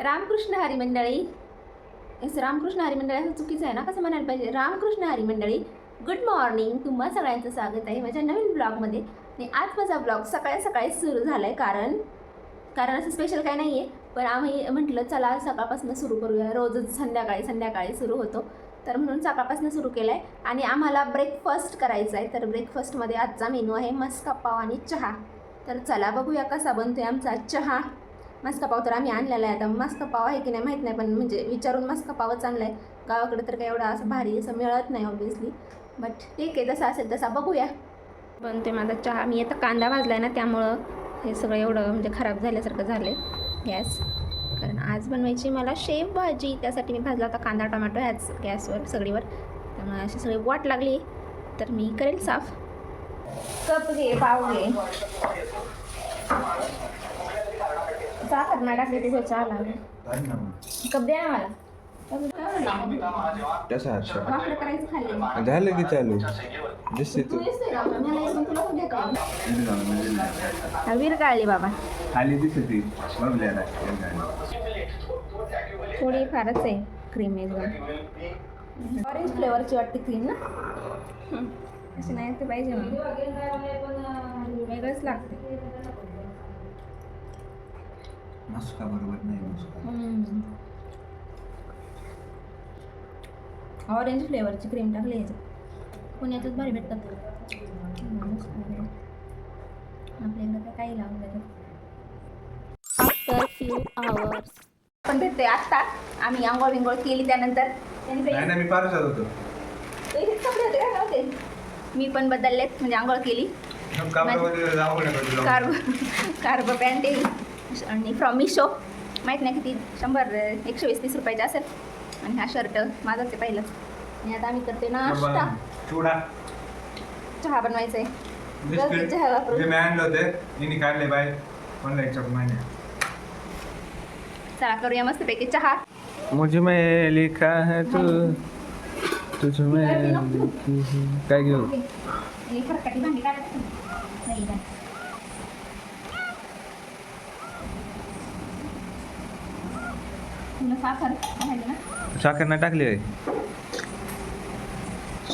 रामकृष्ण हरिमंडळी. असं रामकृष्ण हरिमंडळी असं चुकीचं आहे ना? कसं म्हणायला पाहिजे? रामकृष्ण हरिमंडळी गुड मॉर्निंग तुम्हा सगळ्यांचं स्वागत आहे माझ्या नवीन ब्लॉगमध्ये. आणि आज माझा ब्लॉग सकाळी सकाळी सुरू झाला आहे कारण कारण असं स्पेशल काही नाही आहे पण आम्ही म्हटलं चला आज सकाळपासून सुरू करूया. रोजच संध्याकाळी संध्याकाळी सुरू होतो. तर म्हणून सकाळपासून सुरू केलं आहे आणि आम्हाला ब्रेकफास्ट करायचा आहे तर ब्रेकफास्टमध्ये आजचा मेनू आहे मस्का पाव आणि चहा. तर चला बघूया कसा बनतो आहे आमचा चहा. मस्का पाव तर आम्ही आणलेला आहे. आता मस्का पाव आहे की नाही माहीत नाही पण म्हणजे विचारून मस्का पावच आणला आहे. गावाकडे तर काही एवढा असं भारी असं मिळत नाही ऑब्विसली बट ठीक आहे जसं असेल तसा बघूया. पण ते माझा चहा. मी आता कांदा भाजला आहे ना त्यामुळं हे सगळं एवढं म्हणजे खराब झाल्यासारखं झालं आहे गॅस कारण आज बनवायची मला शेव भाजी. त्यासाठी मी भाजला होता कांदा टोमॅटो ह्याच गॅसवर सगळीवर. त्यामुळे अशी सगळी वाट लागली. तर मी करेल साफ. कप घे पाव घे साखर नाही टाकली तुझं चहा लागेल. कप दे ना मला तसा अच्छा वाकडं करायचं खाली. झालं की चालू? दिसते तू. तू दिसतोय का? मला मला येऊन तुला पण देतो वीर काढली बाबा. खाली दिसते थोडी फारच आहे क्रीम एकदम. ऑरेंज फ्लेवरची वाटते क्रीम ना? हं. अशी नाही ते पाहिजे मला वेगळंच लागते. मस्का बरोबर नाही मस्का ऑरेंज फ्लेवरची क्रीम टाकली याच्यात पुण्यातच भारी भेटतात आपल्याकडे काही लावून देतात आफ्टर फ्यू आवर्स पण भेटते आत्ता आम्ही आंघोळ केली त्यानंतर नाही मी पारच होतो ते हेच कपडे होते काय नव्हते मी पण बदललेत म्हणजे आंघोळ केली कार्गो कार्गो पॅन्ट आहे आणि फ्रॉम मिशो माहीत नाही किती शंभर एकशे वीस तीस रुपयाचे असेल. आणि हा शर्ट माझाच आहे पहिलंच. आणि आता आम्ही करते नाश्ता. चुडा. चहा बनवायचा आहे चहा वापरून. जे मी आणले होते तिने काढले बाय ऑनलाईनच्या महिन्या चला करूया मस्तपैकी चहा. मुझे में लिखा है तू. तुझ में काय घेऊ आणि फरकाटी भांडी काढायची नाही नाही. तुला साखर पाहिजे ना? साखर नाही टाकली आहे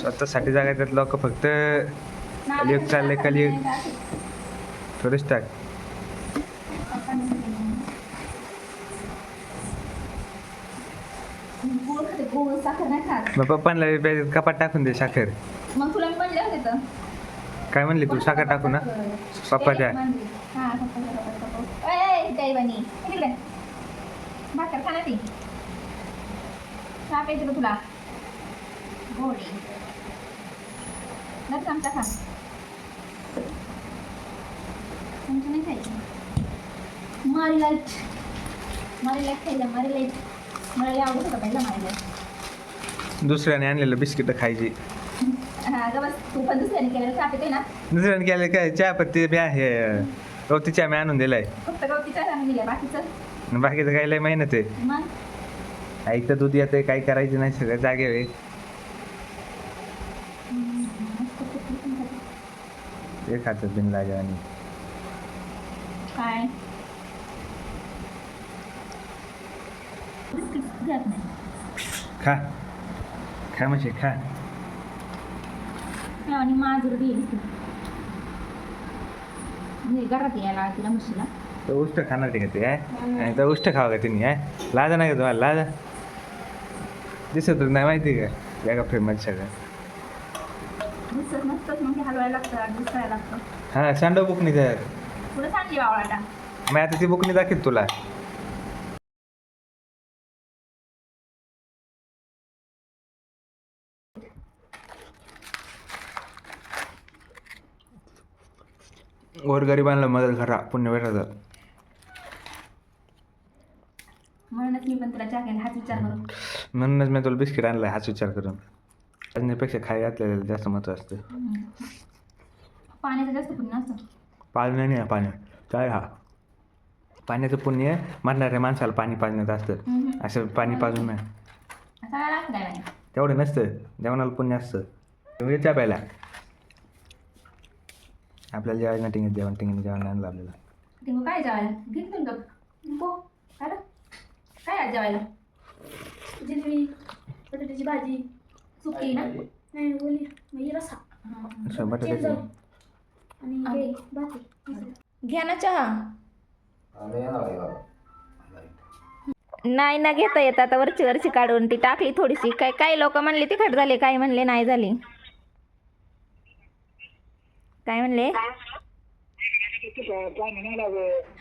स्वतःसाठी जागा त्यात लोक फक्त. कलियुग चाललंय कलियुग थोडीच टाक गोड खाते गोड साखर नाही खात मग पप्पांना बी कपाट टाकून दे साखर. मग तुला मी म्हणले होते तर. काय म्हणली तू? साखर टाकू ना? पप्पाच्या हा पप्पाच्या कपात टाकू. ए, ए, दैवानी इकडे. भाकर खा ना ती. चहा प्यायची का तुला? गोडी. जर चमचा खा. चमचा नाही खायची? मारी लाइट. मारी लाइट खायला मारी लाइट. मला आवडत होता पहिला मारी लाइट. दुसऱ्याने आणलेलं बिस्किट खायची. हा तू पण दुसऱ्याने केलेलं चहा पिते ना? दुसऱ्याने केलं काय? चहा पत्ती बी आहे. गवती चहा मी आणून दिलाय. फक्त गवतीच्या चहा दिल्या बाकीचं? बाकीचं काय लय मेहनत आहे. मग? ऐकतं दूध येतंय काय करायचं नाही सगळं जागे आहे. ते खातात बिन लागे आणि. काय? बिस्किट घेत नाही खा. खा म्हणजे खा. आणि माजूर बी म्हणजे घरात यायला तिला म्हशीला. तर उष्ट खाणार ते का ते आहे आणि तर उष्ट खावं का तिने आहे लाजा नाही का तुम्हाला लाजा। दिसत नाही माहिती का वेगळा फेमस सगळं ते हां सांडव सांगली वावळाटा मग आता ती बुकनी दाखवत तुला। गोरगरिबांना मदत करा पुण्य भेटत म्हणूनच मी पण तुला चहा घ्यायला हाच विचार करून. म्हणूनच मी तुला बिस्किट आणलाय हाच विचार करून. अजूनपेक्षा खाय घातलेलं जास्त महत्त्व असतं. पाण्याचं जास्त पुण्य असतं. पाळणं नाही पाणी काय हा? पाण्याचं पुण्य मरणाऱ्या माणसाला पाणी पाजण्यात असतं. हम्म. असं पाणी पाजून नाही. लागतं काय तेवढं नसतं. जेवणाला पुण्य असतं. तेवढे चहा प्यायला. आपल्याला जेवायला टिंगत जेवण टिंगीने जेवण आणलं आपल्याला. ते मग काय जेवायला? घेतलं गप गो काय रे? जेवायला? जिलेबी बटाट्याची भाजी सुकी ना? नाही बोली मग रसा. अच्छा, बटाट्याची. आणि हे. घ्या ना चहा. नाही ना घेता येत आता वरची वरची काढून ती टाकली थोडीशी. काय काही लोक म्हणले तिखट झाले काही म्हणले नाही झाले. काय म्हणले?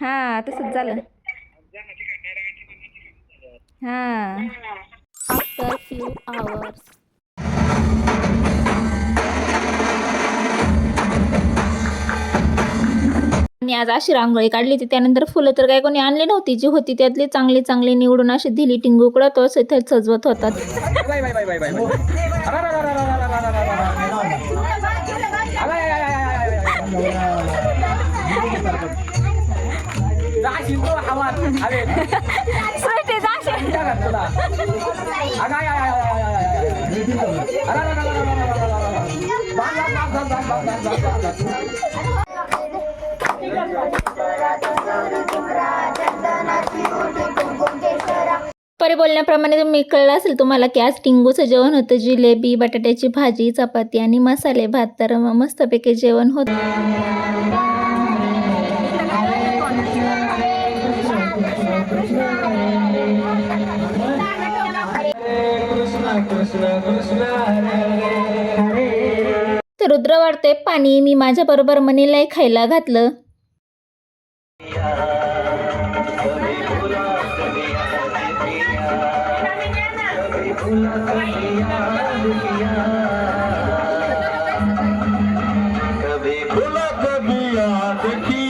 हा तसंच झालं. हा. आफ्टर फ्यू आवर्स आणि आज अशी रांगोळी काढली होती त्यानंतर फुलं तर काही कोणी आणली नव्हती. जी होती त्यातली चांगली चांगली निवडून अशी दिली टिंगूकडं तो इथे सजवत होतात सृष्टी, परी बोलण्याप्रमाणे तुम्ही कळलं असेल तुम्हाला की आज टिंगूचं जेवण होतं जिलेबी बटाट्याची भाजी चपाती आणि मसाले भात. तर मग मस्तपैकी जेवण होतं. कृष्ण रुद्र वाढते पाणी मी माझ्या बरोबर मनीला खायला घातलं. कभी भुला कभी देखी